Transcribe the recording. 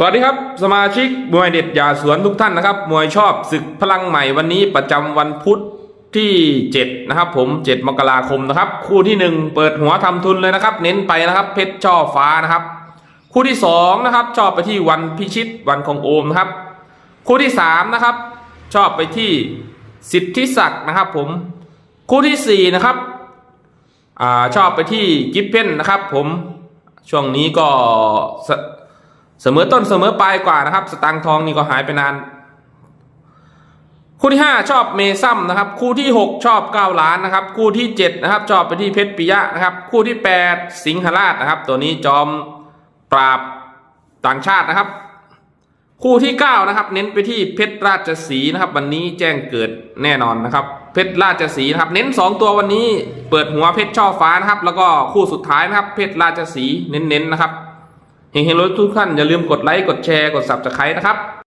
สวัสดีครับ สมาชิกมวยเด็ดยาสวนทุกท่านนะครับ มวยชอบศึกพลังใหม่วันนี้ประจำวันพุธที่ 7 นะครับ ผม 7 มกราคมนะครับ คู่ที่ 1 เปิดหัวทำทุนเลยนะครับ เน้นไปนะครับ เพชรช่อฟ้านะครับ คู่ที่2นะครับชอบไปที่วันพิชิตวันของโอมนะครับ คู่ที่3นะครับชอบไปที่สิทธิศักดิ์นะครับ ผม คู่ที่4นะครับอชอบไปที่กิฟเพนนะครับ ผมช่วงนี้ก็ เสมอต้นเสมอปลายกว่านะครับ สตางค์ทองนี่ก็หายไปนาน คู่ที่ 5 ชอบเมซัมนะครับ คู่ที่ 6 ชอบ 9 ล้านนะครับ คู่ที่ 7 นะครับ ชอบไปที่เพชรปิยะนะครับ คู่ที่ 8 สิงหราชนะครับ ตัวนี้จอมปราบต่างชาตินะครับ คู่ที่ 9 นะครับ เน้นไปที่เพชรราชสีนะครับ วันนี้แจ้งเกิดแน่นอนนะครับเพชรราชสีนะครับ เน้น 2 ตัววันนี้ เปิดหัวเพชรช่อฟ้านะครับ แล้วก็คู่สุดท้ายนะครับ เพชรราชสีเน้นๆนะครับ เฮงๆรถทุกท่านอย่าลืมกดไลค์ กดแชร์ กด subscribe นะครับ